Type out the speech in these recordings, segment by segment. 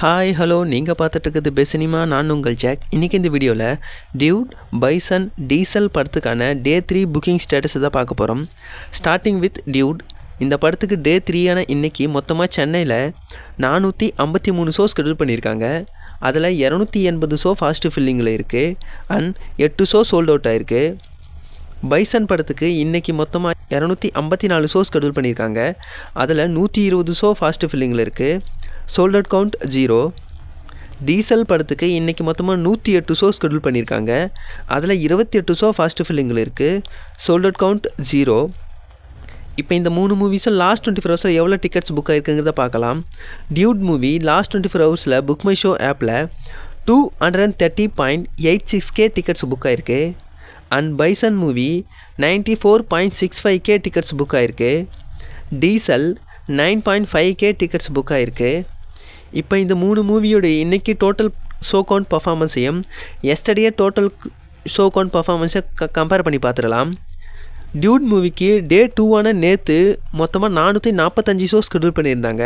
Hi hello நீங்கள் பார்த்துட்டு இருக்கிறது பெஸ்ட் சினிமா நான் உங்கள் ஜாக். இன்றைக்கி இந்த வீடியோவில் டியூட் பைசன் டீசல் படத்துக்கான டே த்ரீ புக்கிங் ஸ்டேட்டஸை தான் பார்க்க போகிறோம் ஸ்டார்டிங் வித் டியூட். இந்த படத்துக்கு டே த்ரீயான இன்றைக்கி மொத்தமாக சென்னையில் நானூற்றி ஐம்பத்தி மூணு ஷோ ஸ்கெடியூல் பண்ணியிருக்காங்க. அதில் இரநூத்தி எண்பது ஷோ ஃபாஸ்ட்டு ஃபில்லிங்கில் இருக்குது அண்ட் எட்டு ஷோ சோல்ட் அவுட் ஆயிருக்கு. பைசன் படத்துக்கு இன்றைக்கி மொத்தமாக இரநூத்தி ஐம்பத்தி நாலு ஷோஸ் ஸ்கெடியூல் பண்ணியிருக்காங்க. அதில் நூற்றி இருபது ஷோ ஃபாஸ்ட்டு ஃபில்லிங்கில் இருக்குது சோல்டர் கவுண்ட் ஜீரோ டீசல் படத்துக்கு இன்றைக்கி மொத்தமாக நூற்றி எட்டு ஷோ ஸ்கெடியூல் பண்ணியிருக்காங்க. அதில் இருபத்தி எட்டு ஷோ ஃபாஸ்ட்டு ஃபில்லிங்கில் இருக்குது சோல்டர் கவுண்ட் ஜீரோ இப்போ இந்த மூணு மூவிஸும் லாஸ்ட் டுவெண்ட்டி ஃபோர் ஹவர்ஸில் எவ்வளோ டிக்கெட்ஸ் புக் ஆகிருக்குங்கிறத பார்க்கலாம். Dude movie last twenty four ஹவர்ஸில் புக் மை ஷோ ஆப்பில் two hundred and thirty point eight six K tickets book ஆகிருக்கு and Bison movie ninety four point six five K tickets book ஆகிருக்கு Diesel nine point five K tickets book ஆகிருக்கு இப்போ இந்த மூணு மூவியோட இன்றைக்கி total show count பர்ஃபாமன்ஸையும் எஸ்டடியே டோட்டல் ஷோ கவுண்ட் பர்ஃபாமன்ஸை க கம்பேர் பண்ணி பார்த்துடலாம். டியூட் மூவிக்கு டே டூவான நேற்று மொத்தமாக நானூற்றி நாற்பத்தஞ்சு ஷோ ஸ்கெடியூல் பண்ணியிருந்தாங்க.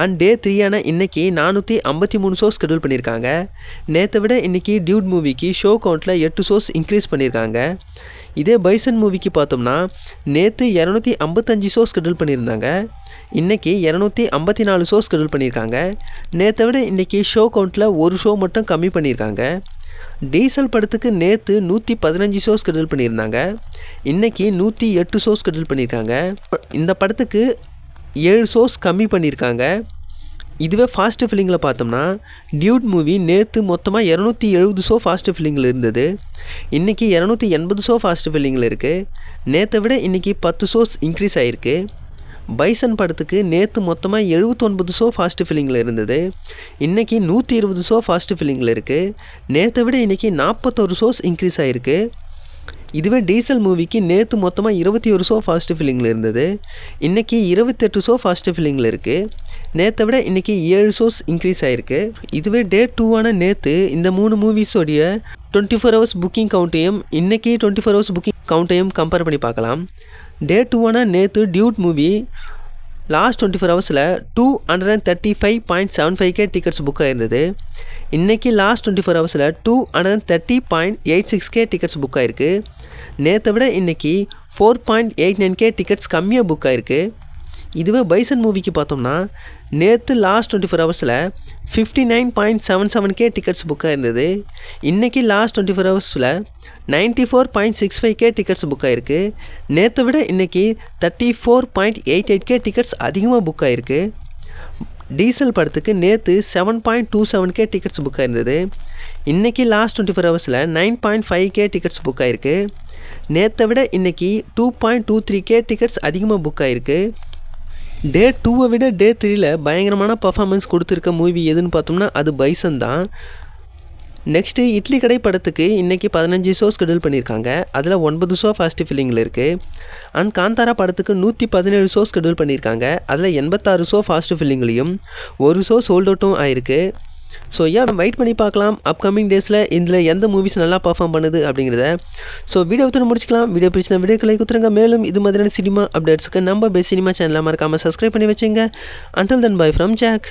அண்ட் டே த்ரீயான இன்றைக்கி நானூற்றி ஐம்பத்தி மூணு ஷோ ஸ்கெடியூல் பண்ணியிருக்காங்க. நேற்றை விட இன்றைக்கி டியூட் மூவிக்கு ஷோ கவுண்ட்டில் எட்டு ஷோஸ் இன்க்ரீஸ் பண்ணியிருக்காங்க. இதே பைசன் மூவிக்கு பார்த்தோம்னா நேற்று இரநூத்தி ஐம்பத்தஞ்சு ஷோ ஸ்கெடியூல் பண்ணியிருந்தாங்க. இன்றைக்கி இரநூத்தி ஐம்பத்தி நாலு ஷோ ஸ்கெடியூல் பண்ணியிருக்காங்க. நேற்றை விட இன்றைக்கி ஷோ கவுண்ட்டில் ஒரு ஷோ மட்டும் கம்மி பண்ணியிருக்காங்க. டீசல் படத்துக்கு நேற்று நூற்றி பதினஞ்சு ஷோ ஸ்கெடியூல் பண்ணியிருந்தாங்க. இன்றைக்கி நூற்றி எட்டு ஷோ ஸ்கெடியூல் பண்ணியிருக்காங்க. இந்த படத்துக்கு ஏழு ஷோஸ் கம்மி பண்ணியிருக்காங்க. இதுவே ஃபாஸ்ட்டு ஃபில்லிங்கில் பார்த்தோம்னா டியூட் மூவி நேற்று மொத்தமாக இரநூத்தி எழுபது ஷோ ஃபாஸ்ட்டு ஃபில்லிங்கில் இருந்தது. இன்றைக்கி இரநூத்தி எண்பது ஷோ ஃபாஸ்ட்டு ஃபில்லிங்கில் இருக்குது நேற்றை விட இன்றைக்கி பத்து ஷோஸ் இன்க்ரீஸ் ஆகிருக்கு பைசன் படத்துக்கு நேற்று மொத்தமாக எழுபத்தொன்பது ஷோ ஃபாஸ்ட்டு ஃபில்லிங்கில் இருந்தது. இன்றைக்கி நூற்றி இருபது ஷோ ஃபாஸ்ட்டு ஃபில்லிங்கில் இருக்குது நேற்றை விட இன்றைக்கி நாற்பத்தொரு ஷோஸ் இன்க்ரீஸ் ஆகிருக்கு இதுவே டீசல் மூவிக்கு நேற்று மொத்தமாக இருபத்தி ஒரு ஷோ ஃபாஸ்ட்டு ஃபில்லிங்கில் இருந்தது. இன்றைக்கி இருபத்தெட்டு ஷோ ஃபாஸ்ட்டு ஃபில்லிங்கில் இருக்குது நேற்றை விட இன்றைக்கி ஏழு ஷோஸ் இன்க்ரீஸ் ஆகிருக்கு இதுவே டே டூவான நேற்று இந்த மூணு மூவிஸோடைய டுவெண்ட்டி ஃபோர் ஹவர்ஸ் புக்கிங் கவுண்ட்டையும் இன்றைக்கி டுவெண்ட்டி ஃபோர் ஹவர்ஸ் புக்கிங் கவுண்ட்டையும் கம்பேர் பண்ணி பார்க்கலாம். டே டூவான நேற்று Dude movie last twenty four ஹவர்ஸில் two hundred and thirty five point seven five K tickets book ஆயிருந்தது. இன்றைக்கி லாஸ்ட் டுவெண்ட்டி ஃபோர் ஹவர்ஸில் two hundred and thirty point eight six K tickets book ஆயிருக்கு. நேற்றை விட இன்றைக்கி four point eight nine K tickets கம்மியாக book ஆயிருக்கு. இதுவே bison மூவிக்கு பார்த்தோம்னா நேற்று லாஸ்ட் டுவெண்ட்டி ஃபோர் ஹவர்ஸில் fifty nine point seven seven K tickets புக்காக இருந்தது இன்றைக்கி லாஸ்ட் டுவெண்ட்டி ஃபோர் ஹவர்ஸில் ninety four point six five K tickets book ஆகிருக்கு நேற்றை விட இன்றைக்கி thirty four point eight eight K tickets அதிகமாக புக் ஆகிருக்கு டீசல் படத்துக்கு நேற்று seven point two seven K tickets book ஆயிருந்தது. இன்றைக்கி லாஸ்ட் டுவெண்ட்டி ஃபோர் ஹவர்ஸில் nine point five K tickets book ஆகிருக்கு நேற்றை விட இன்றைக்கி two point two three K tickets அதிகமாக புக் ஆகிருக்கு டே டூவை விட டே த்ரீயில் பயங்கரமான பர்ஃபார்மன்ஸ் கொடுத்துருக்க மூவி எதுன்னு பார்த்தோம்னா அது பைசன் தான். நெக்ஸ்ட்டு இட்லி கடை படத்துக்கு இன்றைக்கி பதினஞ்சு ஷோ ஸ்கெடியூல் பண்ணியிருக்காங்க. அதில் ஒன்பது ஷோ ஃபாஸ்ட்டு ஃபில்லிங்கில் இருக்குது அண்ட் காந்தாரா படத்துக்கு நூற்றி பதினேழு ஷோ ஸ்கெடியூல் பண்ணியிருக்காங்க. அதில் எண்பத்தாறு ஷோ ஃபாஸ்ட்டு ஃபில்லிங்லேயும் ஒரு ஷோ சோல்ட் அவுட்டும் ஆயிருக்கு. ஸோ ஏன் வெயிட் பண்ணி பார்க்கலாம். அப்கமிங் டேஸில் இதில் எந்த மூவிஸ் நல்லா பர்ஃபார்ம் பண்ணுது அப்படிங்கிறத. ஸோ வீடியோ ஒருத்தர் முடிச்சிக்கலாம். வீடியோ பிடிச்சினா கலை குத்துருங்க மேலும் இது மாதிரியான சினிமா அப்டேட்ஸுக்கு நம்ம பெஸ்ட் சினிமா சேனலாக மறக்காமல் சப்ஸ்கிரைப் பண்ணி வச்சுங்க. Until then bye from Jack